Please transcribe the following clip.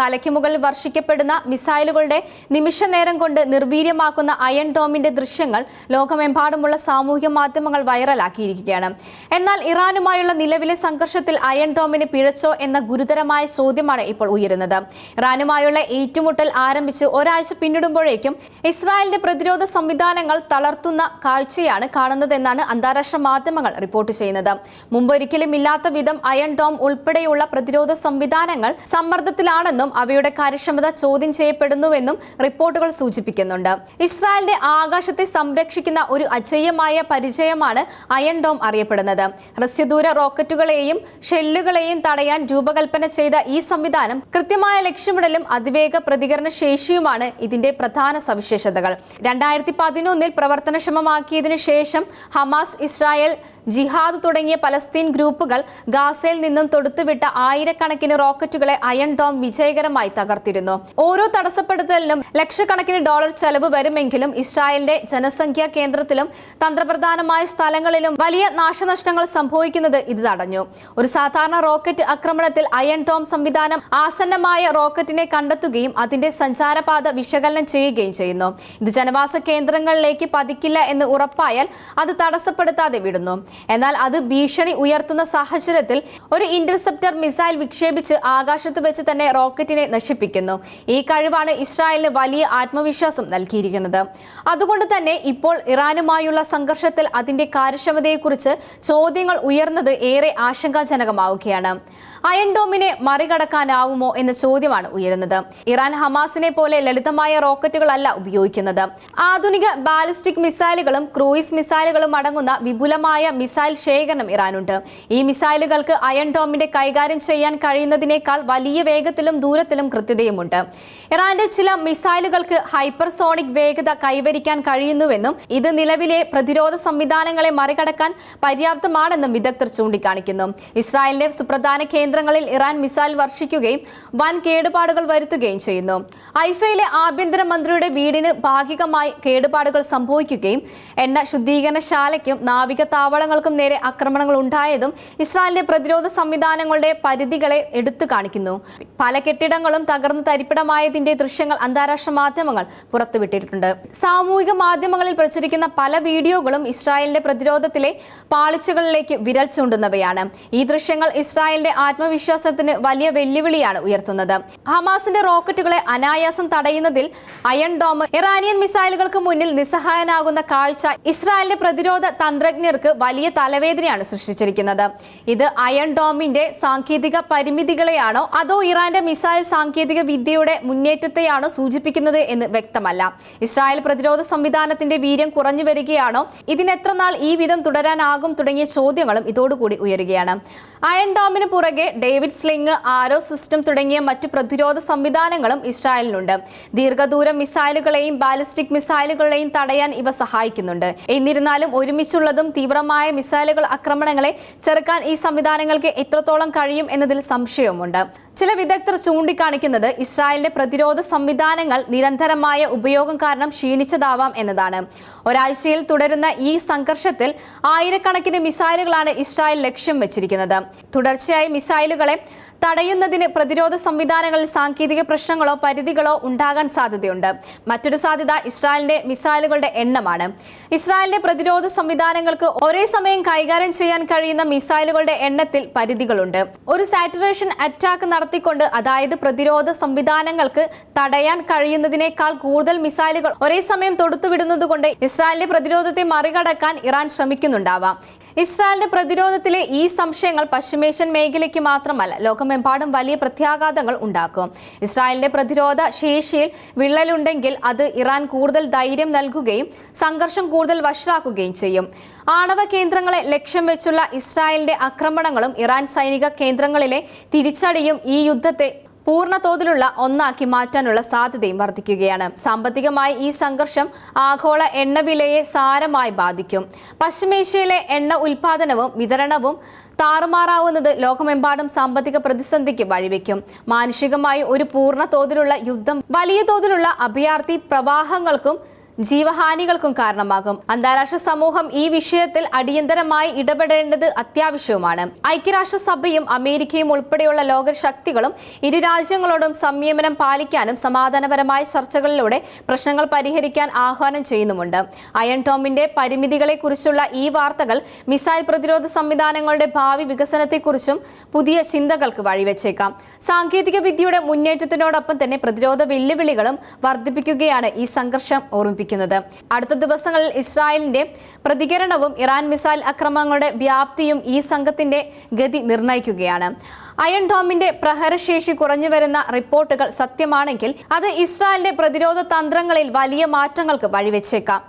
തലയ്ക്ക് മുകളിൽ വർഷിക്കപ്പെടുന്ന മിസൈലുകളുടെ നിമിഷ നേരം കൊണ്ട് നിർവീര്യമാക്കുന്ന അയൺ ഡോമിന്റെ ദൃശ്യങ്ങൾ ലോകമെമ്പാടുമുള്ള സാമൂഹ്യ മാധ്യമങ്ങൾ വൈറലാക്കിയിരിക്കുകയാണ്. എന്നാൽ ഇറാനുമായുള്ള നിലവിലെ സംഘർഷത്തിൽ അയൺ ഡോമിന് പിഴച്ചോ എന്ന ഗുരുതരമായ ചോദ്യമാണ് ഇപ്പോൾ ഉയരുന്നത്. ഇറാനുമായുള്ള ഏറ്റുമുട്ടൽ ആരംഭിച്ച് ഒരാഴ്ച പിന്നിടുമ്പോഴേക്കും ഇസ്രായേലിന്റെ പ്രതിരോധ സംവിധാനങ്ങൾ തളർത്തുന്ന കാഴ്ചയാണ് കാണുന്നതെന്നാണ് അന്താരാഷ്ട്ര മാധ്യമങ്ങൾ റിപ്പോർട്ട് ചെയ്യുന്നത്. മുമ്പൊരിക്കലും ഇല്ലാത്ത വിധം അയൺ ഡോം ഉൾപ്പെടെയുള്ള പ്രതിരോധ സംവിധാനങ്ങൾ സമ്മർദ്ദത്തിലാണെന്നും അവയുടെ കാര്യക്ഷമത ചോദ്യം ചെയ്യപ്പെടുന്നുവെന്നും റിപ്പോർട്ടുകൾ സൂചിപ്പിക്കുന്നുണ്ട്. ഇസ്രായേലിന്റെ ആകാശത്തെ സംരക്ഷിക്കുന്ന ഒരു അജയ്യമായ പരിചയമാണ് അയൺ ഡോം അറിയപ്പെടുന്നത്. ഹ്രസ്വദൂര റോക്കറ്റുകളെയും ഷെല്ലുകളെയും തടയാൻ രൂപകൽപ്പന ചെയ്ത ഈ സംവിധാനം കൃത്യമായ ലക്ഷ്യമിടലും അതിവേഗ പ്രതികരണ ശേഷിയുമാണ് ഇതിന്റെ പ്രധാന സവിശേഷതകൾ. രണ്ടായിരത്തി പതിനൊന്നിൽ പ്രവർത്തനക്ഷമമാക്കിയതിനു ശേഷം ഹമാസ് ഇസ്രായേൽ ജിഹാദ് തുടങ്ങിയ പലസ്തീൻ ഗ്രൂപ്പുകൾ ഗാസയിൽ നിന്നും തൊടുത്തുവിട്ട ആയിരക്കണക്കിന് റോക്കറ്റുകളെ അയൺ ഡോം വിജയകരമായി തകർത്തിരുന്നു. ഓരോ തടസ്സപ്പെടുത്തലിനും ലക്ഷക്കണക്കിന് ഡോളർ ചെലവ് വരുമെങ്കിലും ഇസ്രായേലിന്റെ ജനസംഖ്യാ കേന്ദ്രത്തിലും തന്ത്രപ്രധാനമായ സ്ഥലങ്ങളിലും വലിയ നാശനഷ്ടങ്ങൾ സംഭവിക്കുന്നത് ഇത് തടഞ്ഞു ഒരു സാധാരണ റോക്കറ്റ് ആക്രമണത്തിൽ അയൺ ടോം സംവിധാനം ആസന്നമായ റോക്കറ്റിനെ കണ്ടെത്തുകയും അതിന്റെ സഞ്ചാരപാത വിശകലനം ചെയ്യുകയും ചെയ്യുന്നു. ഇത് ജനവാസ കേന്ദ്രങ്ങളിലേക്ക് പതിക്കില്ല എന്ന് ഉറപ്പായാൽ അത് തടസ്സപ്പെടുത്താതെ വിടുന്നു. എന്നാൽ അത് ഭീഷണി ഉയർത്തുന്ന സാഹചര്യത്തിൽ ഒരു ഇന്റർസെപ്റ്റർ മിസൈൽ വിക്ഷേപിച്ച് ആകാശത്ത് വെച്ച് തന്നെ റോക്കറ്റിനെ നശിപ്പിക്കുന്നു. ഈ കഴിവാണ് ഇസ്രായേലിന് വലിയ ആത്മവിശ്വാസം നൽകിയിരിക്കുന്നത്. അതുകൊണ്ട് തന്നെ ഇപ്പോൾ ഇറാനുമായുള്ള സംഘർഷത്തിൽ അതിന്റെ കാര്യക്ഷമതയെക്കുറിച്ച് ചോദ്യങ്ങൾ ഉയർന്നത് ഏറെ ആശങ്കാജനകമാവുകയാണ്. അയൺ ഡോമിനെ മറികടക്കാനാവുമോ എന്ന ചോദ്യമാണ് ഉയരുന്നത്. ഇറാൻ ഹമാസിനെ പോലെ ലളിതമായ റോക്കറ്റുകളല്ല ഉപയോഗിക്കുന്നത്. ആധുനിക ബാലിസ്റ്റിക് മിസൈലുകളും ക്രൂയിസ് മിസൈലുകളും അടങ്ങുന്ന വിപുലമായ മിസൈൽ ശേഖരണം ഇറാനുണ്ട്. ഈ മിസൈലുകൾക്ക് അയൺഡോമിന്റെ കൈകാര്യം ചെയ്യാൻ കഴിയുന്നതിനേക്കാൾ വലിയ വേഗത്തിലും ദൂരത്തിലും കൃത്യതയുമുണ്ട്. ഇറാന്റെ ചില മിസൈലുകൾക്ക് ഹൈപ്പർസോണിക് വേഗത കൈവരിക്കാൻ കഴിയുന്നുവെന്നും ഇത് നിലവിലെ പ്രതിരോധ സംവിധാനങ്ങളെ മറികടക്കാൻ പര്യാപ്തമാണെന്നും വിദഗ്ധർ ചൂണ്ടിക്കാണിക്കുന്നു. ഇസ്രായേലിന്റെ സുപ്രധാന കേന്ദ്രങ്ങളിൽ ഇറാൻ മിസൈൽ വർഷിക്കുകയും വൻ കേടുപാടുകൾ വരുത്തുകയും ചെയ്യുന്നു. ഐഫയിലെ ആഭ്യന്തരമന്ത്രിയുടെ വീടിന് ഭാഗികമായി കേടുപാടുകൾ സംഭവിക്കുകയും എണ്ണ ശുദ്ധീകരണശാലയ്ക്കും നാവിക താവളങ്ങൾക്കും നേരെ ആക്രമണങ്ങൾ ഉണ്ടായതും ഇസ്രായേലിന്റെ പ്രതിരോധ സംവിധാനങ്ങളുടെ പരിധികളെ എടുത്തു കാണിക്കുന്നു. പല കെട്ടിടങ്ങളും തകർന്ന് തരിപ്പിടമായതിന്റെ ദൃശ്യങ്ങൾ അന്താരാഷ്ട്ര മാധ്യമങ്ങൾ പുറത്തുവിട്ടിട്ടുണ്ട്. സാമൂഹിക മാധ്യമങ്ങളിൽ പ്രചരിക്കുന്ന പല വീഡിയോകളും ഇസ്രായേലിന്റെ പ്രതിരോധത്തിലെ പാളിച്ചകളിലേക്ക് വിരൽ ചൂണ്ടുന്നവയാണ്. ഈ ദൃശ്യങ്ങൾ ഇസ്രായേലിന്റെ ആത്മവിശ്വാസത്തിന് വലിയ വെല്ലുവിളിയാണ് ഉയർത്തുന്നത്. ഹമാസിന്റെ റോക്കറ്റുകളെ അനായാസം തടയുന്നതിൽ അയൺ ഡോം ഇറാനിയൻ മിസൈലുകൾക്ക് മുന്നിൽ നിസ്സഹായനാകുന്ന കാഴ്ച ഇസ്രായേലിന്റെ പ്രതിരോധ തന്ത്രജ്ഞർക്ക് വലിയ തലവേദനയാണ് സൃഷ്ടിച്ചിരിക്കുന്നത്. ഇത് അയൺ ഡോമിന്റെ സാങ്കേതിക പരിമിതികളെയാണോ അതോ ഇറാന്റെ മിസൈൽ സാങ്കേതിക വിദ്യയുടെ മുന്നേറ്റത്തെയാണോ സൂചിപ്പിക്കുന്നത് എന്ന് വ്യക്തമല്ല. ഇസ്രായേൽ പ്രതിരോധ സംവിധാനത്തിന്റെ വീര്യം കുറഞ്ഞു വരികയാണോ ഇതിനെത്ര നാൾ ഈ വിധം തുടരാനാകും തുടങ്ങിയ ചോദ്യങ്ങളും ഇതോടുകൂടി ഉയരുകയാണ്. അയൺ ഡോമിന് പുറകെ ഡേവിഡ് സ്ലിംഗ് ആരോ സിസ്റ്റം തുടങ്ങിയ മറ്റ് പ്രതിരോധ സംവിധാനങ്ങളും ഇസ്രായേലിനുണ്ട്. ദീർഘദൂര മിസൈലുകളെയും ബാലിസ്റ്റിക് മിസൈലുകളെയും തടയാൻ ഇവ സഹായിക്കുന്നുണ്ട്. എന്നിരുന്നാലും ഒരുമിച്ചുള്ളതും തീവ്രമായ മിസൈലുകൾ ആക്രമണങ്ങളെ ചെറുക്കാൻ ഈ സംവിധാനങ്ങൾക്ക് എത്രത്തോളം കഴിയും എന്നതിൽ സംശയവുമുണ്ട്. ചില വിദഗ്ധർ ചൂണ്ടിക്കാണിക്കുന്നത് ഇസ്രായേലിന്റെ പ്രതിരോധ സംവിധാനങ്ങൾ നിരന്തരമായ ഉപയോഗം കാരണം ക്ഷീണിച്ചതാവാം എന്നതാണ്. ഒരാഴ്ചയിൽ തുടരുന്ന ഈ സംഘർഷത്തിൽ ആയിരക്കണക്കിന് മിസൈലുകളാണ് ഇസ്രായേൽ ലക്ഷ്യം വെച്ചിരിക്കുന്നത്. തുടർച്ചയായി മിസൈലുകളെ തടയുന്നതിന് പ്രതിരോധ സംവിധാനങ്ങളിൽ സാങ്കേതിക പ്രശ്നങ്ങളോ പരിധികളോ ഉണ്ടാകാൻ സാധ്യതയുണ്ട്. മറ്റൊരു സാധ്യത ഇസ്രായേലിന്റെ മിസൈലുകളുടെ എണ്ണമാണ്. ഇസ്രായേലിന്റെ പ്രതിരോധ സംവിധാനങ്ങൾക്ക് ഒരേ സമയം കൈകാര്യം ചെയ്യാൻ കഴിയുന്ന മിസൈലുകളുടെ എണ്ണത്തിൽ പരിധികളുണ്ട്. ഒരു സാറ്റുറേഷൻ അറ്റാക്ക് നടത്തിക്കൊണ്ട് അതായത് പ്രതിരോധ സംവിധാനങ്ങൾക്ക് തടയാൻ കഴിയുന്നതിനേക്കാൾ കൂടുതൽ മിസൈലുകൾ ഒരേ സമയം തൊടുത്തുവിടുന്നതുകൊണ്ട് ഇസ്രായേലിന്റെ പ്രതിരോധത്തെ മറികടക്കാൻ ഇറാൻ ശ്രമിക്കുന്നുണ്ടാവാം. ഇസ്രായേലിന്റെ പ്രതിരോധത്തിലെ ഈ സംശയങ്ങൾ പശ്ചിമേഷ്യൻ മേഖലയ്ക്ക് മാത്രമല്ല ലോകമെമ്പാടും വലിയ പ്രത്യാഘാതങ്ങൾ ഉണ്ടാക്കും. ഇസ്രായേലിന്റെ പ്രതിരോധ ശേഷിയിൽ വിള്ളലുണ്ടെങ്കിൽ അത് ഇറാൻ കൂടുതൽ ധൈര്യം നൽകുകയും സംഘർഷം കൂടുതൽ വഷളാക്കുകയും ചെയ്യും. ആണവ കേന്ദ്രങ്ങളെ ലക്ഷ്യം വെച്ചുള്ള ഇസ്രായേലിന്റെ ആക്രമണങ്ങളും ഇറാൻ സൈനിക കേന്ദ്രങ്ങളിലെ തിരിച്ചടിയും ഈ യുദ്ധത്തെ പൂർണ തോതിലുള്ള ഒന്നാക്കി മാറ്റാനുള്ള സാധ്യതയും വർദ്ധിക്കുകയാണ്. സാമ്പത്തികമായി ഈ സംഘർഷം ആഗോള എണ്ണവിലയെ സാരമായി ബാധിക്കും. പശ്ചിമേഷ്യയിലെ എണ്ണ ഉൽപാദനവും വിതരണവും താറുമാറാവുന്നത് ലോകമെമ്പാടും സാമ്പത്തിക പ്രതിസന്ധിക്ക് വഴിവെക്കും. മാനുഷികമായി ഒരു പൂർണ തോതിലുള്ള യുദ്ധം വലിയ തോതിലുള്ള അഭയാർത്ഥി പ്രവാഹങ്ങൾക്കും ജീവഹാനികൾക്കും കാരണമാകും. അന്താരാഷ്ട്ര സമൂഹം ഈ വിഷയത്തിൽ അടിയന്തരമായി ഇടപെടേണ്ടത് അത്യാവശ്യവുമാണ്. ഐക്യരാഷ്ട്രസഭയും അമേരിക്കയും ഉൾപ്പെടെയുള്ള ലോകശക്തികളും ഇരു രാജ്യങ്ങളോടും സംയമനം പാലിക്കാനും സമാധാനപരമായ ചർച്ചകളിലൂടെ പ്രശ്നങ്ങൾ പരിഹരിക്കാൻ ആഹ്വാനം ചെയ്യുന്നുമുണ്ട്. അയൺ ടോമിന്റെ പരിമിതികളെക്കുറിച്ചുള്ള ഈ വാർത്തകൾ മിസൈൽ പ്രതിരോധ സംവിധാനങ്ങളുടെ ഭാവി വികസനത്തെക്കുറിച്ചും പുതിയ ചിന്തകൾക്ക് വഴിവെച്ചേക്കാം. സാങ്കേതിക വിദ്യയുടെ മുന്നേറ്റത്തിനോടൊപ്പം തന്നെ പ്രതിരോധ വെല്ലുവിളികളും വർദ്ധിപ്പിക്കുകയാണ് ഈ സംഘർഷം ഓർമ്മിപ്പിക്കുന്നത്. അടുത്ത ദിവസങ്ങളിൽ ഇസ്രായേലിന്റെ പ്രതികരണവും ഇറാൻ മിസൈൽ ആക്രമണങ്ങളുടെ വ്യാപ്തിയും ഈ സംഘത്തിന്റെ ഗതി നിർണയിക്കുകയാണ്. അയൺ ഡോമിന്റെ പ്രഹരശേഷി കുറഞ്ഞു വരുന്ന റിപ്പോർട്ടുകൾ സത്യമാണെങ്കിൽ അത് ഇസ്രായേലിന്റെ പ്രതിരോധ തന്ത്രങ്ങളിൽ വലിയ മാറ്റങ്ങൾക്ക് വഴിവെച്ചേക്കാം.